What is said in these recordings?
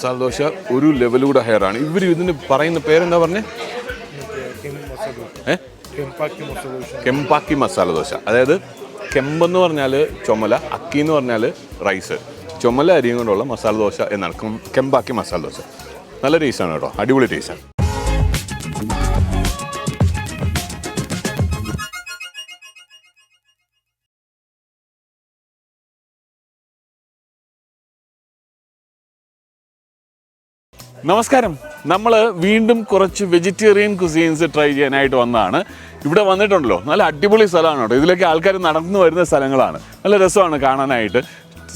മസാല ദോശ ഒരു ലെവലൂടെ ഹയർ ആണ്. ഇവർ ഇതിന് പറയുന്ന പേരെന്താ പറഞ്ഞേ? കെമ്പാക്കി മസാല ദോശ. അതായത് കെമ്പെന്ന് പറഞ്ഞാൽ ചുമല അക്കി എന്ന് പറഞ്ഞാൽ റൈസ് ചുമല അരിയും കൊണ്ടുള്ള മസാല ദോശ എന്നാണ്. കെമ്പാക്കി മസാല ദോശ. നല്ല ടേസ്റ്റാണ് കേട്ടോ. അടിപൊളി ടേസ്റ്റാണ് നമസ്കാരം. നമ്മൾ വീണ്ടും കുറച്ച് വെജിറ്റേറിയൻ കുസീൻസ് ട്രൈ ചെയ്യാനായിട്ട് വന്നതാണ്. ഇവിടെ വന്നിട്ടുണ്ടല്ലോ. നല്ല അടിപൊളി സ്ഥലമാണ് കേട്ടോ. ഇതിലേക്ക് ആൾക്കാർ നടന്നു വരുന്ന സ്ഥലങ്ങളാണ്. നല്ല രസമാണ് കാണാനായിട്ട്.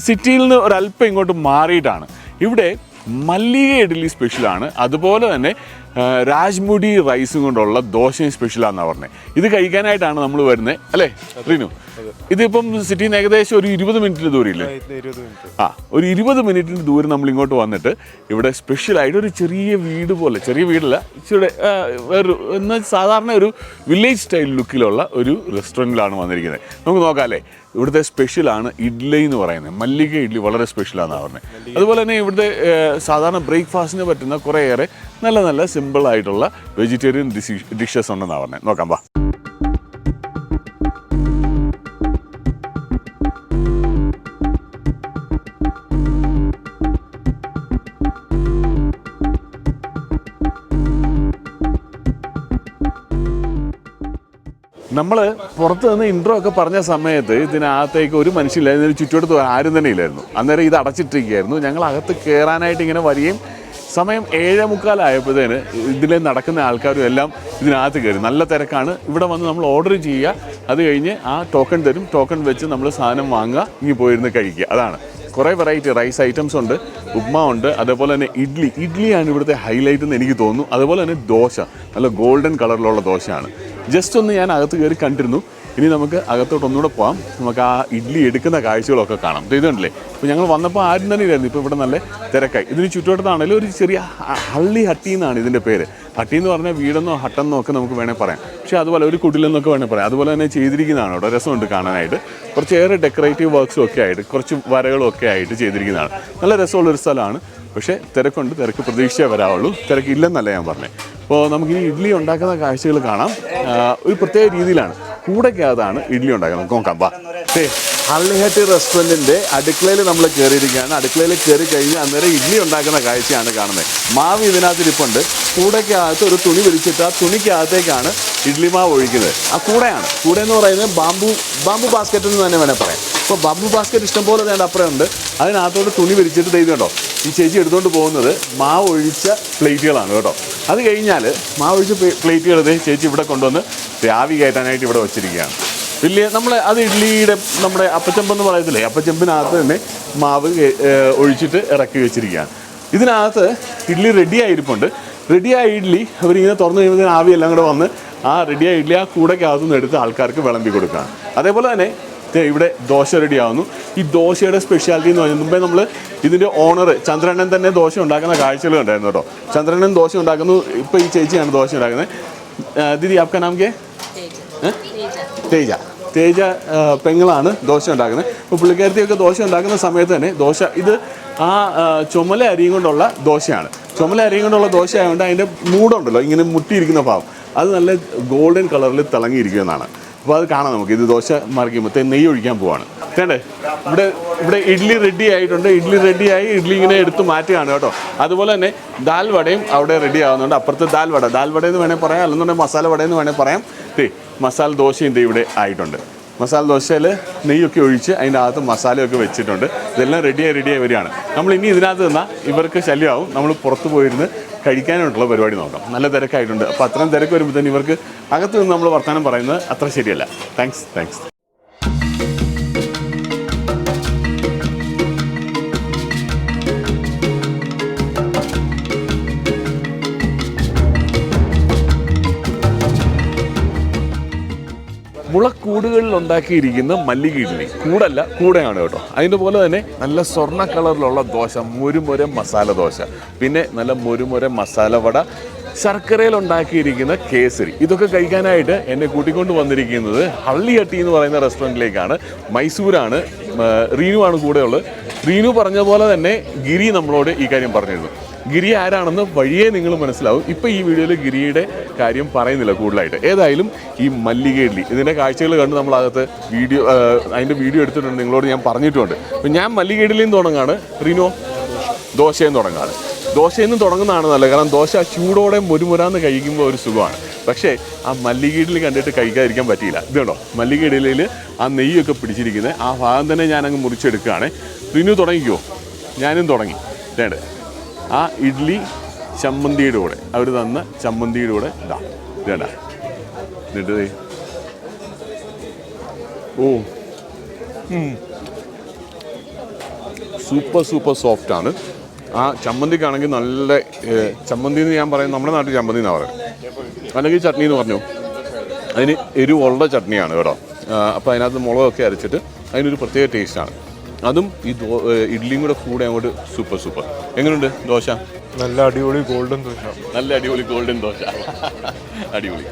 സിറ്റിയിൽ നിന്ന് ഒരല്പം ഇങ്ങോട്ട് മാറിയിട്ടാണ്. ഇവിടെ മല്ലിക ഇഡ്ഡലി സ്പെഷ്യലാണ് അതുപോലെ തന്നെ രാജ്മുടി റൈസും കൊണ്ടുള്ള ദോശയും സ്പെഷ്യലാണെന്നാണ് പറഞ്ഞത് ഇത് കഴിക്കാനായിട്ടാണ് നമ്മൾ വരുന്നത് അല്ലേ? റീനു? ഇതിപ്പം സിറ്റിയിൽ നിന്ന് ഏകദേശം ഒരു ഇരുപത് മിനിറ്റിന് ദൂരമില്ലേ? ആ ഒരു ഇരുപത് മിനിറ്റിന് ദൂരം നമ്മൾ ഇങ്ങോട്ട് വന്നിട്ട് ഇവിടെ സ്പെഷ്യലായിട്ട് ഒരു ചെറിയ വീട് പോലെ ചെറിയ വീടല്ല ഇച്ചിരി വേറൊരു എന്നാൽ സാധാരണ ഒരു വില്ലേജ് സ്റ്റൈൽ ലുക്കിലുള്ള ഒരു റെസ്റ്റോറന്റിലാണ് വന്നിരിക്കുന്നത്. നമുക്ക് നോക്കാമല്ലേ ഇവിടുത്തെ സ്പെഷ്യലാണ് ഇഡ്ലി എന്ന് പറയുന്നത്. മല്ലിക ഇഡ്ലി വളരെ സ്പെഷ്യലാണെന്നാണ് പറഞ്ഞത്. അതുപോലെ തന്നെ ഇവിടുത്തെ സാധാരണ ബ്രേക്ക്ഫാസ്റ്റിന് പറ്റുന്ന കുറേയേറെ നല്ല നല്ല സിമ്പിളായിട്ടുള്ള വെജിറ്റേറിയൻ ഡിഷ് ഡിഷസ് ഉണ്ടെന്നാണ് പറഞ്ഞത്. നോക്കാം വാ. നമ്മൾ പുറത്ത് നിന്ന് ഇൻട്രോ ഒക്കെ പറഞ്ഞ സമയത്ത് ഇതിനകത്തേക്ക് ഒരു മനുഷ്യനില്ലായിരുന്നു ഒരു ചുറ്റുവട്ടത്ത് ആരും തന്നെ ഇല്ലായിരുന്നു. അന്നേരം ഇത് അടച്ചിട്ടിരിക്കുകയായിരുന്നു. ഞങ്ങൾ അകത്ത് കയറാനായിട്ട് ഇങ്ങനെ വരികയും സമയം ഏഴേ മുക്കാലായപ്പോഴത്തേന് ഇതിൽ നടക്കുന്ന ആൾക്കാരും എല്ലാം ഇതിനകത്ത് കയറി. നല്ല തിരക്കാണ്. ഇവിടെ വന്ന് നമ്മൾ ഓർഡർ ചെയ്യുക. അത് കഴിഞ്ഞ് ആ ടോക്കൺ തരും. ടോക്കൺ വെച്ച് നമ്മൾ സാധനം വാങ്ങുക. ഇനി പോയിരുന്ന് കഴിക്കുക. അതാണ്. കുറേ വെറൈറ്റി റൈസ് ഐറ്റംസ് ഉണ്ട്. ഉപ്മാ ഉണ്ട്. അതേപോലെ തന്നെ ഇഡ്ഡലി ഇഡ്ഡലിയാണ് ഇവിടുത്തെ ഹൈലൈറ്റ് എന്ന് എനിക്ക് തോന്നുന്നു. അതുപോലെ തന്നെ ദോശ. നല്ല ഗോൾഡൻ കളറിലുള്ള ദോശയാണ്. ജസ്റ്റ് ഒന്ന് ഞാൻ അകത്ത് കയറി കണ്ടിരുന്നു. ഇനി നമുക്ക് അകത്തോട്ട് ഒന്നുകൂടെ പോകാം നമുക്ക് ആ ഇഡ്ഡലി എടുക്കുന്ന കാഴ്ചകളൊക്കെ കാണാം. ഇത് ഇതുണ്ടല്ലേ? ഇപ്പോൾ ഞങ്ങൾ വന്നപ്പോൾ ആരും തന്നെ ഇല്ലായിരുന്നു ഇപ്പോൾ ഇവിടെ നല്ല തിരക്കായി. ഇതിന് ചുറ്റുവട്ടത്താണെങ്കിലും ഒരു ചെറിയ ഹള്ളി ഹട്ടി എന്നാണ് ഇതിന്റെ പേര്. ഹട്ടി എന്ന് പറഞ്ഞാൽ വീടെന്നോ ഹട്ടെന്നോ ഒക്കെ നമുക്ക് വേണേൽ പറയാം. പക്ഷേ അതുപോലെ ഒരു കുടിലെന്നൊക്കെ വേണേൽ പറയാം. അതുപോലെ തന്നെ ചെയ്തിരിക്കുന്നതാണ് ഇവിടെ രസമുണ്ട് കാണാനായിട്ട്. കുറച്ചേറെ ഡെക്കറേറ്റീവ് വർക്ക്സും ഒക്കെ ആയിട്ട് കുറച്ച് വരകളും ഒക്കെ ആയിട്ട് ചെയ്തിരിക്കുന്നതാണ്. നല്ല രസമുള്ളൊരു സ്ഥലമാണ്. പക്ഷേ തിരക്കുണ്ട് തിരക്ക് പ്രതീക്ഷയെ വരാവുള്ളൂ. തിരക്കില്ലെന്നല്ല ഞാൻ പറഞ്ഞത് അപ്പോൾ നമുക്ക് ഈ ഇഡ്ഡലി ഉണ്ടാക്കുന്ന കാഴ്ചകൾ കാണാം. ഒരു പ്രത്യേക രീതിയിലാണ്. കൂടയ്ക്കകത്താണ് ഇഡ്ഡലി ഉണ്ടാക്കുന്നത്. നോക്കാം. വാ. ദേ, ഹള്ളിഹട്ടി റെസ്റ്റോറന്റിന്റെ അടുക്കളയിൽ നമ്മൾ കയറിയിരിക്കുകയാണ്. അടുക്കളയിൽ കയറി കഴിഞ്ഞ് അന്നേരം ഇഡ്ഡലി ഉണ്ടാക്കുന്ന കാഴ്ചയാണ് കാണുന്നത്. മാവ് ഇതിനകത്ത് ഇരിപ്പുണ്ട്. കൂടയ്ക്കകത്ത് ഒരു തുണി വിരിച്ചിട്ട് ആ തുണിക്കകത്തേക്കാണ് ഇഡ്ഡലി മാവ് ഒഴിക്കുന്നത്. ആ കൂടയാണ്. കൂടെ എന്ന് പറയുന്നത് ബാമ്പു ബാമ്പു ബാസ്ക്കറ്റ് എന്ന് തന്നെ വേണേൽ പറയാം. ഇപ്പോൾ ബാമ്പു ബാസ്ക്കറ്റ് ഇഷ്ടംപോലെ ഞാൻ അപ്പുറം ഉണ്ട്. അതിനകത്തോട്ട് തുണി വിരിച്ചിട്ട് ദേ കേട്ടോ ഈ ചേച്ചി എടുത്തുകൊണ്ട് പോകുന്നത് മാവ് ഒഴിച്ച പ്ലേറ്റുകളാണ് കേട്ടോ. അത് കഴിഞ്ഞാൽ മാവ് ഒഴിച്ച പ്ലേറ്റുകൾ ചേച്ചി ഇവിടെ കൊണ്ടുവന്ന് രാവി കയറ്റാനായിട്ട് ഇവിടെ വെച്ചിരിക്കുകയാണ്. വലിയ നമ്മൾ അത് ഇഡ്ലിയുടെ നമ്മുടെ അപ്പച്ചമ്പെന്ന് പറയത്തില്ലേ അപ്പച്ചമ്പിനകത്ത് തന്നെ മാവ് ഒഴിച്ചിട്ട് ഇറക്കി വെച്ചിരിക്കുകയാണ്. ഇതിനകത്ത് ഇഡ്ഡലി റെഡി ആയിരിപ്പുണ്ട്. റെഡിയായ ഇഡ്ഡലി അവരിങ്ങനെ തുറന്നു കഴിയുമ്പോൾ ആവി എല്ലാം കൂടെ വന്ന് ആ റെഡിയായ ഇഡ്ഡലി ആ കൂടക്കകത്തുനിന്ന് എടുത്ത് ആൾക്കാർക്ക് വിളമ്പി കൊടുക്കുകയാണ്. അതേപോലെ തന്നെ ഇവിടെ ദോശ റെഡി ആവുന്നു ഈ ദോശയുടെ സ്പെഷ്യാലിറ്റി എന്ന് പറയുന്നത് മുമ്പേ നമ്മൾ ഇതിന്റെ ഓണർ ചന്ദ്രണ്ണൻ തന്നെ ദോശ ഉണ്ടാക്കുന്ന കാഴ്ചകൾ ഉണ്ടായിരുന്നു കേട്ടോ. ചന്ദ്രണ്ണൻ ദോശ ഉണ്ടാക്കുന്നു. ഇപ്പോൾ ഈ ചേച്ചിയാണ് ദോശ ഉണ്ടാക്കുന്നത്. ദീദി ആപ്ക നാം കേ? തേജ. തേജ പെങ്ങളാണ് ദോശ ഉണ്ടാക്കുന്നത്. അപ്പോൾ പുള്ളിക്കാരത്തിയൊക്കെ ദോശ ഉണ്ടാക്കുന്ന സമയത്ത് തന്നെ ദോശ ഇത് ആ, ചുമല അരിയും കൊണ്ടുള്ള ദോശയാണ്. ചുമല അരിയും കൊണ്ടുള്ള ദോശ ആയതുകൊണ്ട് അതിന്റെ മൂടുണ്ടല്ലോ ഇങ്ങനെ മുട്ടിയിരിക്കുന്ന ഭാവം അത് നല്ല ഗോൾഡൻ കളറിൽ തിളങ്ങിയിരിക്കുന്നതാണ് അപ്പോൾ അത് കാണാം നമുക്ക്. ഇത് ദോശ മറിക്കുമ്പോൾ നെയ്യ് ഒഴിക്കാൻ പോവാണ്. വേണ്ടേ ഇവിടെ ഇവിടെ ഇഡ്ഡലി റെഡി ആയിട്ടുണ്ട്. ഇഡ്ഡലി റെഡിയായി ഇഡ്ഡലി ഇങ്ങനെ എടുത്ത് മാറ്റുകയാണ് കേട്ടോ. അതുപോലെ തന്നെ ദാൽ വടയും അവിടെ റെഡി ആവുന്നുണ്ട്. അപ്പുറത്ത് ദാൽ വട. ദാൽ വട എന്ന് വേണേൽ പറയാം. അല്ലെന്നുണ്ടെങ്കിൽ മസാല വട എന്ന് വേണേൽ പറയാം. തേ മസാല ദോശയും ദേ ഇവിടെ ആയിട്ടുണ്ട്. മസാല ദോശയിൽ നെയ്യൊക്കെ ഒഴിച്ച് അതിന്റെ അകത്ത് മസാലയൊക്കെ വെച്ചിട്ടുണ്ട്. ഇതെല്ലാം റെഡിയായി റെഡിയായി വരികയാണ്. നമ്മൾ ഇനി ഇതിനകത്ത് നിന്നാൽ ഇവർക്ക് ശല്യമാവും. നമ്മൾ പുറത്ത് പോയിരുന്ന് കഴിക്കാനായിട്ടുള്ള പരിപാടി നോക്കാം. നല്ല തിരക്കായിട്ടുണ്ട്. അപ്പോൾ അത്രയും തിരക്ക് വരുമ്പോൾ തന്നെ ഇവർക്ക് അകത്ത് നിന്ന് നമ്മൾ വർത്തമാനം പറയുന്നത് അത്ര ശരിയല്ല. താങ്ക്സ് താങ്ക്സ് മുളക്കൂടുകളിൽ ഉണ്ടാക്കിയിരിക്കുന്ന മല്ലിക ഇഡ്ഡലി കൂടല്ല കൂടെയാണ് കേട്ടോ. അതിന്റെ പോലെ തന്നെ നല്ല സ്വർണ കളറിലുള്ള ദോശ മുരുമുര മസാല ദോശ. പിന്നെ നല്ല മുരുമുര മസാല വട ശർക്കരയിൽ ഉണ്ടാക്കിയിരിക്കുന്ന കേസരി. ഇതൊക്കെ കഴിക്കാനായിട്ട് എന്നെ കൂട്ടിക്കൊണ്ട് വന്നിരിക്കുന്നത് ഹള്ളിയട്ടി എന്ന് പറയുന്ന റെസ്റ്റോറന്റിലേക്കാണ്. മൈസൂരാണ് റീനു റീനുവാണ് കൂടെയുള്ളത്. റീനു പറഞ്ഞ പോലെ തന്നെ ഗിരി നമ്മളോട് ഈ കാര്യം പറഞ്ഞിരുന്നു. ഗിരി ആരാണെന്ന് വഴിയേ നിങ്ങൾ മനസ്സിലാവും. ഇപ്പം ഈ വീഡിയോയിൽ ഗിരിയുടെ കാര്യം പറയുന്നില്ല കൂടുതലായിട്ട്. ഏതായാലും ഈ മല്ലിക ഇഡ്ലി ഇതിന്റെ കാഴ്ചകൾ കണ്ട് നമ്മളകത്ത് വീഡിയോ അതിന്റെ വീഡിയോ എടുത്തിട്ടുണ്ട് നിങ്ങളോട് ഞാൻ പറഞ്ഞിട്ടുണ്ട്. അപ്പം ഞാൻ മല്ലിക ഇഡ്ലിയും തുടങ്ങാണ്. റിനോ ദോശയും തുടങ്ങാണ്. ദോശയിൽ നിന്ന് തുടങ്ങുന്നതാണ് നല്ലത് കാരണം ദോശ ചൂടോടെ മുരുമുരാന്ന് കഴിക്കുമ്പോൾ ഒരു സുഖമാണ്. പക്ഷേ ആ മല്ലിക കണ്ടിട്ട് കഴിക്കാതിരിക്കാൻ പറ്റിയില്ല. ഇത് കണ്ടോ? മല്ലിക ആ നെയ്യൊക്കെ പിടിച്ചിരിക്കുന്നത്. ആ ഭാഗം തന്നെ ഞാനങ്ങ് മുറിച്ചെടുക്കുകയാണ്. റിനു തുടങ്ങിക്കോ? ഞാനും തുടങ്ങി. വേണ്ടേ ആ ഇഡ്ഡലി ചമ്മന്തിയുടെ കൂടെ. അവർ തന്ന ചമ്മന്തിയുടെ കൂടെ ഇതാ. ഇതാ എന്നിട്ട് ഓ. സൂപ്പർ സൂപ്പർ സോഫ്റ്റ് ആണ്. ആ ചമ്മന്തിക്കാണെങ്കിൽ നല്ല ചമ്മന്തി എന്ന് ഞാൻ പറയും നമ്മുടെ നാട്ടിൽ ചമ്മന്തി എന്നാണ് പറയുന്നത്. അല്ലെങ്കിൽ ചട്നി എന്ന് പറഞ്ഞു. അതിന് എരിവുള്ള ചട്നിയാണ് കേട്ടോ. അപ്പോൾ അതിനകത്ത് മുളകൊക്കെ അരച്ചിട്ട് അതിനൊരു പ്രത്യേക ടേസ്റ്റാണ് അതും ഈ ഇഡ്ഡലിയും കൂടെ കൂടെ അങ്ങോട്ട് സൂപ്പർ സൂപ്പർ. എങ്ങനെയുണ്ട് ദോശ? നല്ല അടിപൊളി ഗോൾഡൻ ദോശ. നല്ല അടിപൊളി ഗോൾഡൻ ദോശ. അടിപൊളി.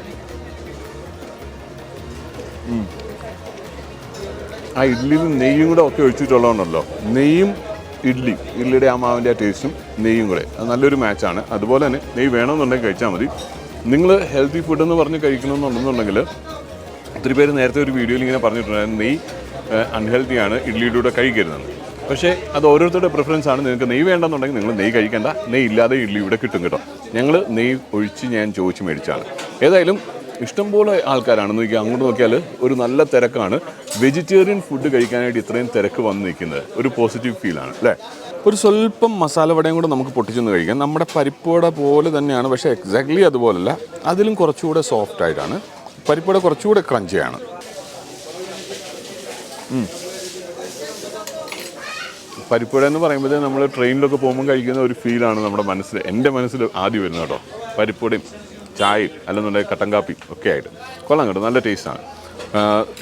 ആ ഇഡ്ഡലിയിൽ നെയ്യും കൂടെ ഒക്കെ ഒഴിച്ചിട്ടുള്ളതുകൊണ്ടല്ലോ നെയ്യും ഇഡ്ഡലി ഇഡ്ഡലിയുടെ ആ മാവിന്റെ ആ ടേസ്റ്റും നെയ്യും കൂടെ. അത് നല്ലൊരു മാച്ചാണ് അതുപോലെ തന്നെ നെയ്യ് വേണമെന്നുണ്ടെങ്കിൽ കഴിച്ചാൽ മതി. നിങ്ങൾ ഹെൽത്തി ഫുഡ് എന്ന് പറഞ്ഞ് കഴിക്കണമെന്നുണ്ടെന്നുണ്ടെങ്കിൽ ഒത്തിരി പേര് നേരത്തെ ഒരു വീഡിയോയിൽ ഇങ്ങനെ പറഞ്ഞിട്ടുണ്ടായിരുന്നു. നെയ്യ് അൺഹെൽത്തിയാണ് ഇഡ്ഡലിയുടെ കൂടെ കഴിക്കരുതെന്ന് പക്ഷേ അത് ഓരോരുത്തരുടെ പ്രിഫറൻസ് ആണ്. നിങ്ങൾക്ക് നെയ്യ് വേണ്ടെന്നുണ്ടെങ്കിൽ നിങ്ങൾ നെയ്യ് കഴിക്കേണ്ട. നെയ്യ് ഇല്ലാതെ ഇഡ്ഡലി ഇവിടെ കിട്ടും കേട്ടോ. ഞങ്ങൾ നെയ്യ് ഒഴിച്ച് ഞാൻ ചോദിച്ച് മേടിച്ചാണ്. ഏതായാലും ഇഷ്ടംപോലെ ആൾക്കാരാണ്. നോക്കിയാൽ അങ്ങോട്ട് നോക്കിയാൽ ഒരു നല്ല തിരക്കാണ്. വെജിറ്റേറിയൻ ഫുഡ് കഴിക്കാനായിട്ട് ഇത്രയും തിരക്ക് വന്ന് നിൽക്കുന്നത് ഒരു പോസിറ്റീവ് ഫീലാണ് അല്ലേ? ഒരു സ്വല്പം മസാല വടയും കൂടെ നമുക്ക് പൊട്ടിച്ചൊന്ന് കഴിക്കാം. നമ്മുടെ പരിപ്പുവട പോലെ തന്നെയാണ് പക്ഷേ എക്സാക്ട്ലി അതുപോലല്ല. അതിലും കുറച്ചുകൂടെ സോഫ്റ്റ് ആയിട്ടാണ്. പരിപ്പുവട കുറച്ചുകൂടെ ക്രഞ്ചിയാണ് പരിപ്പുവട എന്ന് പറയുമ്പോൾ നമ്മൾ ട്രെയിനിലൊക്കെ പോകുമ്പോൾ കഴിക്കുന്ന ഒരു ഫീലാണ് നമ്മുടെ മനസ്സിൽ എന്റെ മനസ്സിൽ ആദ്യം വരുന്നത് കേട്ടോ. പരിപ്പുവടയും ചായയും അല്ലെന്നുണ്ടെങ്കിൽ കട്ടൻ കാപ്പിയും ഒക്കെ ആയിട്ട്. കൊള്ളാം കേട്ടോ നല്ല ടേസ്റ്റാണ്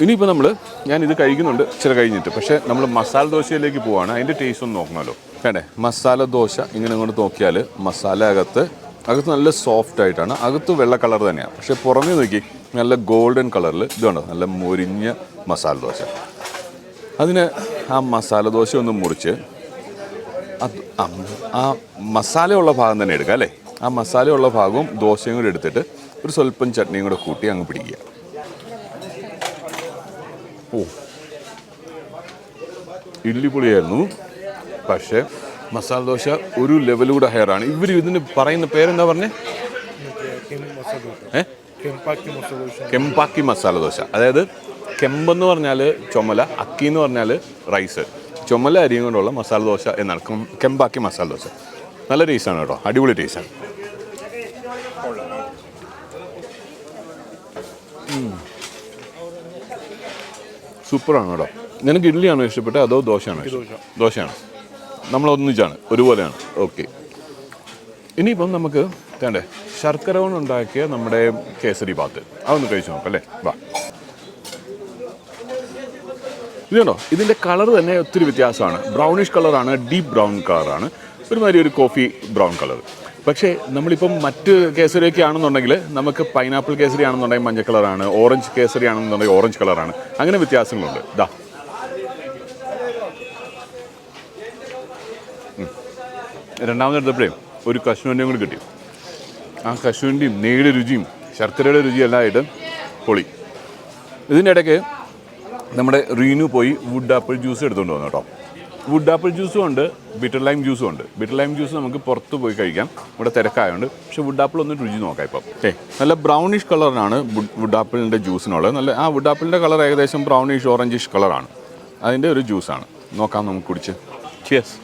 ഇനിയിപ്പോൾ നമ്മൾ ഞാനിത് കഴിക്കുന്നുണ്ട് ചില കഴിഞ്ഞിട്ട്. പക്ഷേ നമ്മൾ മസാല ദോശയിലേക്ക് പോവാണ് അതിന്റെ ടേസ്റ്റ് ഒന്ന് നോക്കണമല്ലോ. വേണ്ടേ? മസാല ദോശ ഇങ്ങനെ അങ്ങോട്ട് നോക്കിയാൽ മസാല അകത്ത് അകത്ത് നല്ല സോഫ്റ്റ് ആയിട്ടാണ്. അകത്ത് വെള്ള കളർ തന്നെയാണ്. പക്ഷേ പുറമേ നോക്കി നല്ല ഗോൾഡൻ കളറിൽ ഇതുണ്ട് നല്ല മൊരിഞ്ഞ മസാല ദോശ. അതിന് ആ മസാല ദോശ ഒന്ന് മുറിച്ച് അത് ആ- മസാലയുള്ള ഭാഗം തന്നെ എടുക്കുക അല്ലേ? ആ മസാലയുള്ള ഭാഗവും ദോശയും കൂടെ എടുത്തിട്ട് ഒരു സ്വല്പം ചട്നിയും കൂടെ കൂട്ടി അങ്ങ് പിടിക്കുക. ഓ. ഇഡ്ഡലി പൊളിയായിരുന്നു പക്ഷേ മസാല ദോശ ഒരു ലെവലൂടെ ഹയറാണ് ഇവർ ഇതിന് പറയുന്ന പേരെന്താ പറഞ്ഞേ? ഏഹ് കെമ്പാക്കി മസാല ദോശ. അതായത് കെമ്പെന്ന് പറഞ്ഞാൽ ചുമല അക്കി എന്ന് പറഞ്ഞാൽ റൈസ്. ചുമല അരിയും കൊണ്ടുള്ള മസാല ദോശ എന്നാണ്. കെമ്പാക്കി മസാല ദോശ. നല്ല ടേസ്റ്റാണ് കേട്ടോ. അടിപൊളി ടേസ്റ്റാണ് സൂപ്പറാണ് കേട്ടോ. നിനക്ക് ഇഡ്ഡലിയാണോ ഇഷ്ടപ്പെട്ടത്? അതോ ദോശയാണോ? ദോശയാണ്. നമ്മൾ ഒന്നിച്ചാണ് ഒരുപോലെയാണ്. ഓക്കെ ഇനിയിപ്പം നമുക്ക് വേണ്ടേ ശർക്കര കൊണ്ടുണ്ടാക്കിയ നമ്മുടെ കേസരി ബാത്ത് അതൊന്ന് കഴിച്ചു നോക്കാം അല്ലേ വാ ഇതുണ്ടോ ഇതിന്റെ കളർ തന്നെ ഒത്തിരി വ്യത്യാസമാണ്. ബ്രൗണിഷ് കളറാണ് ഡീപ്പ് ബ്രൗൺ കളറാണ് ഒരുമാതിരി ഒരു കോഫി ബ്രൗൺ കളർ പക്ഷേ നമ്മളിപ്പം മറ്റ് കേസരിയൊക്കെ ആണെന്നുണ്ടെങ്കിൽ നമുക്ക് പൈനാപ്പിൾ കേസരി ആണെന്നുണ്ടെങ്കിൽ മഞ്ഞ കളറാണ് ഓറഞ്ച് കേസരി ആണെന്നുണ്ടെങ്കിൽ ഓറഞ്ച് കളറാണ് അങ്ങനെ വ്യത്യാസങ്ങളുണ്ട്. ദാ. രണ്ടാമതെടുത്തപ്പോഴേ ഒരു കശുവണ്ടിയും കൂടി കിട്ടി. ആ കശുവണ്ടിയും നെയ്യുടെ രുചിയും ശർക്കരയുടെ രുചിയും ആയിട്ട് പൊളി. ഇതിന്റെ ഇടയ്ക്ക് നമ്മുടെ റീനു പോയി വുഡ് ആപ്പിൾ ജ്യൂസ് എടുത്തുകൊണ്ട് വന്നു കേട്ടോ. വുഡ് ആപ്പിൾ ജ്യൂസും ഉണ്ട് ബിറ്റർ ലൈം ജ്യൂസും ഉണ്ട്. ബിറ്റർ ലൈം ജ്യൂസ് നമുക്ക് പുറത്ത് പോയി കഴിക്കാം. ഇവിടെ തിരക്കായതുകൊണ്ട് പക്ഷെ വുഡ് ആപ്പിൾ ഒന്ന് രുചി നോക്കാം ഇപ്പം. ഏ നല്ല ബ്രൗണിഷ് കളറാണ് വുഡ് ആപ്പിളിന്റെ ജ്യൂസിനുള്ളത് നല്ല ആ വുഡ് ആപ്പിളിന്റെ കളർ ഏകദേശം ബ്രൗണിഷ് ഓറഞ്ചിഷ് കളറാണ് അതിന്റെ ഒരു ജ്യൂസാണ് നോക്കാം നമുക്ക് കുടിച്ച്. ചിയസ്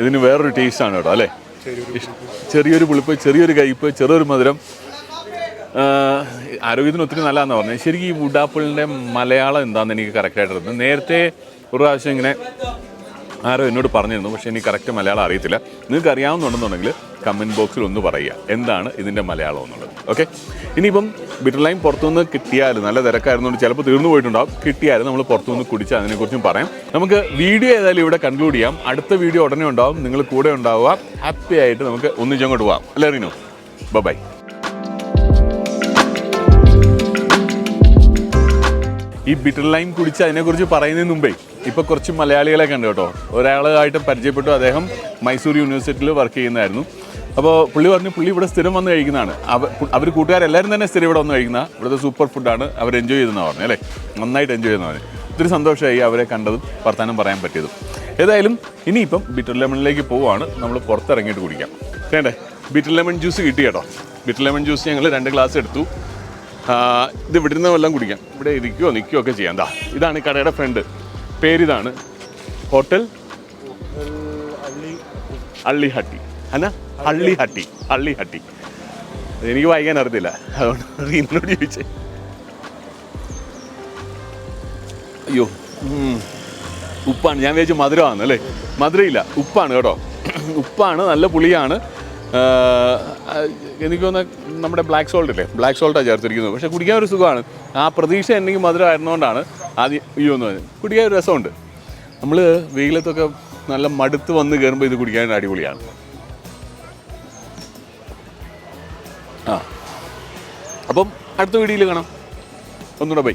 ഇതിന് വേറൊരു ടേസ്റ്റാണ് കേട്ടോ അല്ലേ? ചെറിയൊരു പുളിപ്പ് ചെറിയൊരു കയ്പ്പ് ചെറിയൊരു മധുരം. ആരോഗ്യത്തിന് ഒത്തിരി നല്ലതാണെന്ന് പറഞ്ഞത്. ശരിക്കും ഈ വുഡാപ്പിളിന്റെ മലയാളം എന്താണെന്ന് എനിക്ക് കറക്റ്റായിട്ട് അറിയുന്നത് നേരത്തെ ഒരു പ്രാവശ്യം ഇങ്ങനെ ആരോ എന്നോട് പറഞ്ഞിരുന്നു പക്ഷേ എനിക്ക് കറക്റ്റ് മലയാളം അറിയത്തില്ല. നിങ്ങൾക്ക് അറിയാവുന്നുണ്ടെന്നുണ്ടെങ്കിൽ കമന്റ് ബോക്സിൽ ഒന്ന് പറയുക. എന്താണ് ഇതിന്റെ മലയാളം എന്നുള്ളത്. ഓക്കെ ഇനിയിപ്പം ബിറ്റർ ലൈൻ പുറത്തുനിന്ന് കിട്ടിയാൽ നല്ല തിരക്കായിരുന്നുകൊണ്ട് ചിലപ്പോൾ തീർന്നു പോയിട്ടുണ്ടാവും. കിട്ടിയാൽ നമ്മൾ പുറത്തുനിന്ന് കുടിച്ച് അതിനെക്കുറിച്ചും പറയാം. നമുക്ക് വീഡിയോ ഏതായാലും ഇവിടെ കൺക്ലൂഡ് ചെയ്യാം. അടുത്ത വീഡിയോ ഉടനെ ഉണ്ടാവും. നിങ്ങൾ കൂടെ ഉണ്ടാവുക. ഹാപ്പി ആയിട്ട് നമുക്ക് ഒന്നിച്ചങ്ങോട്ട് പോവാം. അല്ലേ റീനു? ബൈ ഈ ബിറ്റർ ലൈം കുടിച്ച് അതിനെക്കുറിച്ച് പറയുന്നതിന് മുമ്പേ ഇപ്പോൾ കുറച്ച് മലയാളികളെ കണ്ടു കേട്ടോ. ഒരാളായിട്ട് പരിചയപ്പെട്ടു. അദ്ദേഹം മൈസൂർ യൂണിവേഴ്സിറ്റിയിൽ വർക്ക് ചെയ്യുന്നതായിരുന്നു. അപ്പോൾ പുള്ളി പറഞ്ഞു പുള്ളി ഇവിടെ സ്ഥിരം വന്ന് കഴിക്കുന്നതാണ്. അവർ കൂട്ടുകാരെല്ലാവരും തന്നെ സ്ഥിരം ഇവിടെ വന്ന് കഴിക്കുന്ന ഇവിടുത്തെ സൂപ്പർ ഫുഡാണ് അവർ എൻജോയ് ചെയ്തെന്നാണ് പറഞ്ഞു അല്ലേ? നന്നായിട്ട് എൻജോയ് ചെയ്തെന്ന് പറഞ്ഞു. ഒത്തിരി സന്തോഷമായി അവരെ കണ്ടതും വർത്തമാനം പറയാൻ പറ്റിയതും. ഏതായാലും ഇനിയിപ്പം ബിറ്റർ ലെമണിലേക്ക് പോവുകയാണ്. നമ്മൾ പുറത്തിറങ്ങിയിട്ട് കുടിക്കാം. വേണ്ടേ ബിറ്റർ ലെമൺ ജ്യൂസ് കിട്ടി കേട്ടോ. ബിറ്റർ ലെമൺ ജ്യൂസ് ഞങ്ങൾ രണ്ട് ഗ്ലാസ് എടുത്തു. ഇത് ഇവിടെ നിന്ന് വല്ലതും കുടിക്കാം. ഇവിടെ ഇരിക്കുകയോ നിൽക്കുകയോ ഒക്കെ ചെയ്യാം. ദാ ഇതാണ് ഈ കടയുടെ ഫ്രണ്ട് പേരിതാണ് ഹോട്ടൽ അള്ളി ഹട്ടി അല്ല ഹള്ളി ഹട്ടി ഹള്ളി ഹട്ടി. എനിക്ക് വായിക്കാൻ അറിയത്തില്ല. അതുകൊണ്ട് ഇന്നോട് ചോദിച്ചേ അയ്യോ. ഉപ്പാണ്. ഞാൻ വിചാരിച്ചു മധുരമാണ് അല്ലേ? മധുരയില്ല ഉപ്പാണ് കേട്ടോ. ഉപ്പാണ് നല്ല പുളിയാണ്. എനിക്ക് തോന്നുന്ന നമ്മുടെ ബ്ലാക്ക് സോൾട്ട് ഇല്ലേ? ബ്ലാക്ക് സോൾട്ടാണ് ചേർത്തിരിക്കുന്നത്. പക്ഷേ കുടിക്കാൻ ഒരു സുഖമാണ്. ആ പ്രതീക്ഷ എനിക്ക് മധുരം ആയിരുന്നുകൊണ്ടാണ് ആദ്യം അയ്യോ എന്ന് പറഞ്ഞത്. കുടിക്കാൻ ഒരു രസമുണ്ട്. നമ്മൾ വെയിലത്തൊക്കെ നല്ല മടുത്ത് വന്ന് കയറുമ്പോൾ ഇത് കുടിക്കാൻ അടിപൊളിയാണ്. ആ. അപ്പം അടുത്ത വീഡിയോയിൽ കാണാം. ഒന്നുകൂടെ ബൈ.